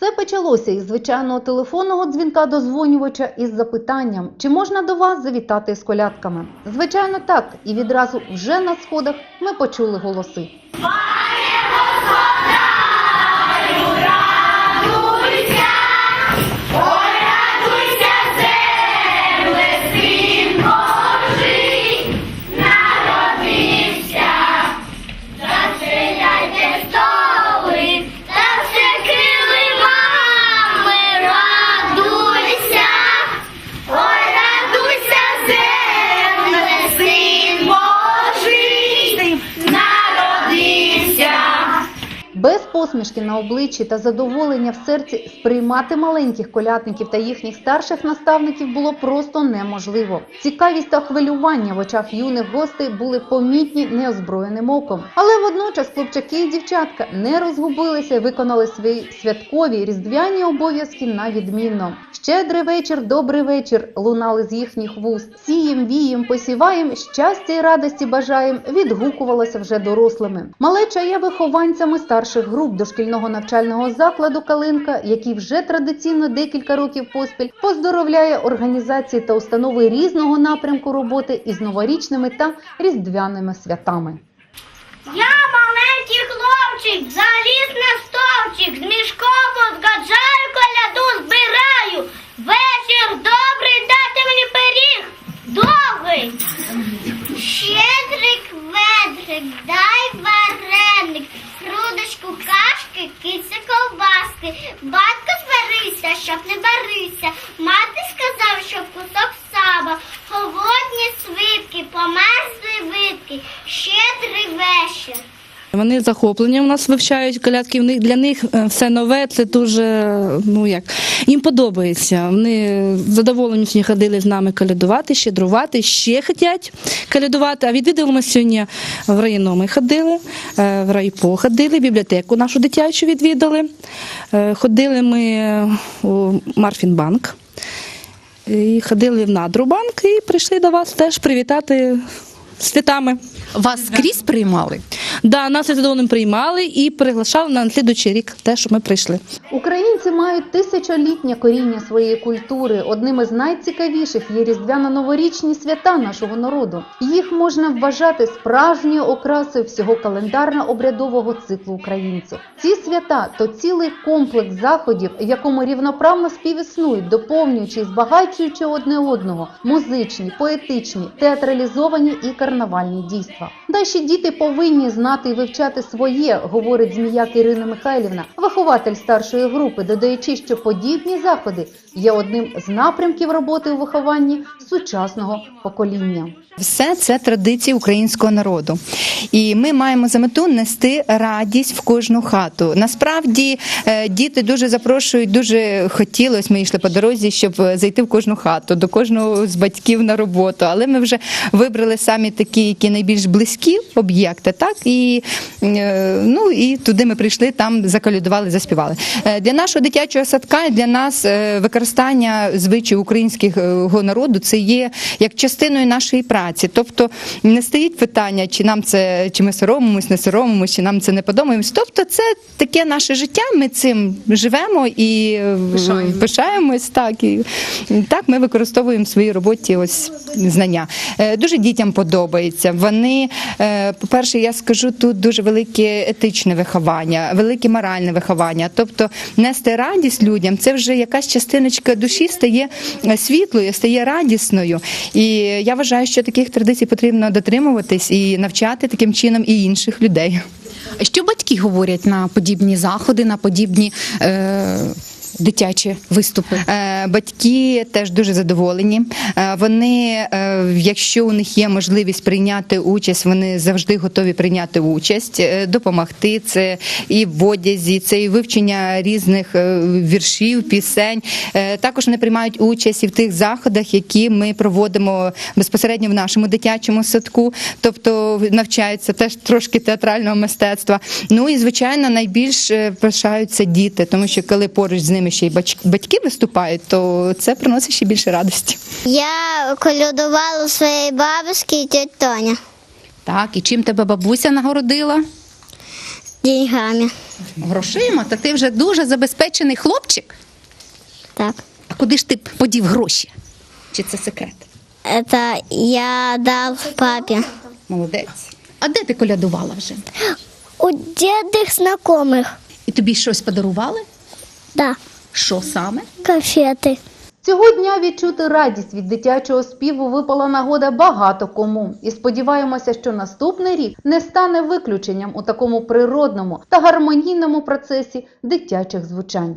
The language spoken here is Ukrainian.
Все почалося із звичайного телефонного дзвінка дозвонювача із запитанням, чи можна до вас завітати з колядками. Звичайно, так, і відразу вже на сходах ми почули голоси. Без посмішки на обличчі та задоволення в серці сприймати маленьких колядників та їхніх старших наставників було просто неможливо. Цікавість та хвилювання в очах юних гостей були помітні неозброєним оком. Але водночас хлопчаки і дівчатка не розгубилися і виконали свої святкові різдвяні обов'язки на відмінно. Щедрий вечір, добрий вечір лунали з їхніх вуст. Сієм, вієм, посіваєм, щастя і радості бажаєм відгукувалося вже дорослими. Малеча є вихованцями старших груп дошкільного навчального закладу Калинка, який вже традиційно декілька років поспіль поздоровляє організації та установи різного напрямку роботи із новорічними та різдвяними святами. Я маленький хлопчик, заліз на стовчик, з мішком отгаджаю, коляду збираю. Батько сварився, щоб не барився. Мати сказав, щоб кусок саба, холодні свитки, померзли витки, щедрий вечір. Вони захоплення у нас вивчають колядки. Для них е, все нове. Це дуже ну як їм подобається. Вони задоволені сьогодні ходили з нами колядувати, щедрувати, ще хочуть колядувати. А відвідали ми сьогодні в районо. Ми ходили, е, в райпо ходили, бібліотеку нашу дитячу відвідали. Е, Ходили ми у Марфінбанк. І ходили в Надрубанк і прийшли до вас теж привітати з святами. Вас скрізь приймали? Да, нас із задоволенням приймали і приглашали на слідуючий рік, те, що ми прийшли. Українці мають тисячолітнє коріння своєї культури. Одним із найцікавіших є різдвяно-новорічні свята нашого народу. Їх можна вважати справжньою окрасою всього календарно-обрядового циклу українців. Ці свята то цілий комплекс заходів, якому рівноправно співіснують, доповнюючи і збагачуючи одне одного музичні, поетичні, театралізовані і карнавальні дійства. Наші діти повинні знати і вивчати своє, говорить зміяк Ірина Михайлівна, вихователь старшої групи, додаючи, що подібні заходи є одним з напрямків роботи у вихованні сучасного покоління. Все це традиції українського народу, і ми маємо за мету нести радість в кожну хату. Насправді е, діти дуже запрошують, дуже хотілося. Ми йшли по дорозі, щоб е, зайти в кожну хату, до кожного з батьків на роботу. Але ми вже вибрали самі такі, які найбільш близькі об'єкти. Так і е, ну і туди ми прийшли, там заколядували, заспівали. Для нашого дитячого садка для нас е, використання звичаїв українського народу це є як частиною нашої праці. Тобто не стоїть питання, чи нам це чи ми соромимось, не соромимось, чи нам це не подобаємось. Тобто, це таке наше життя. Ми цим живемо і е, пишаємось. Так і так ми використовуємо в своїй роботі ось знання. Е, Дуже дітям подобається. Вони, по-перше, я скажу тут дуже велике етичне виховання, велике моральне виховання. Тобто нести радість людям, це вже якась частиночка душі стає е, світлою, стає радісною. І я вважаю, що таких традицій потрібно дотримуватись і навчати таким чином і інших людей. Що батьки говорять на подібні заходи, на подібні е, дитячі виступи? Е, Батьки теж дуже задоволені. Е, Вони, е, якщо у них є можливість прийняти участь, вони завжди готові прийняти участь, допомогти. Це і в одязі, це і вивчення різних віршів, пісень. Також вони приймають участь і в тих заходах, які ми проводимо безпосередньо в нашому дитячому садку, тобто навчаються теж трошки театрального мистецтва. Ну і звичайно, найбільш пишаються діти, тому що коли поруч з ними ще й бач- батьки виступають, то це приносить ще більше радості. Я колядувала у своєї бабушки і тьоті Тоня. Так, і чим тебе бабуся нагородила? деньгами. Грошима, та ти вже дуже забезпечений хлопчик. Так. А куди ж ти б подів гроші? Чи це секрет? Это я дал папе. Молодець. А де ти колядувала вже? У дедных знакомых. І тобі щось подарували? Да. Що саме? Кафети Цього дня відчути радість від дитячого співу випала нагода багато кому. І сподіваємося, що наступний рік не стане виключенням у такому природному та гармонійному процесі дитячих звучань.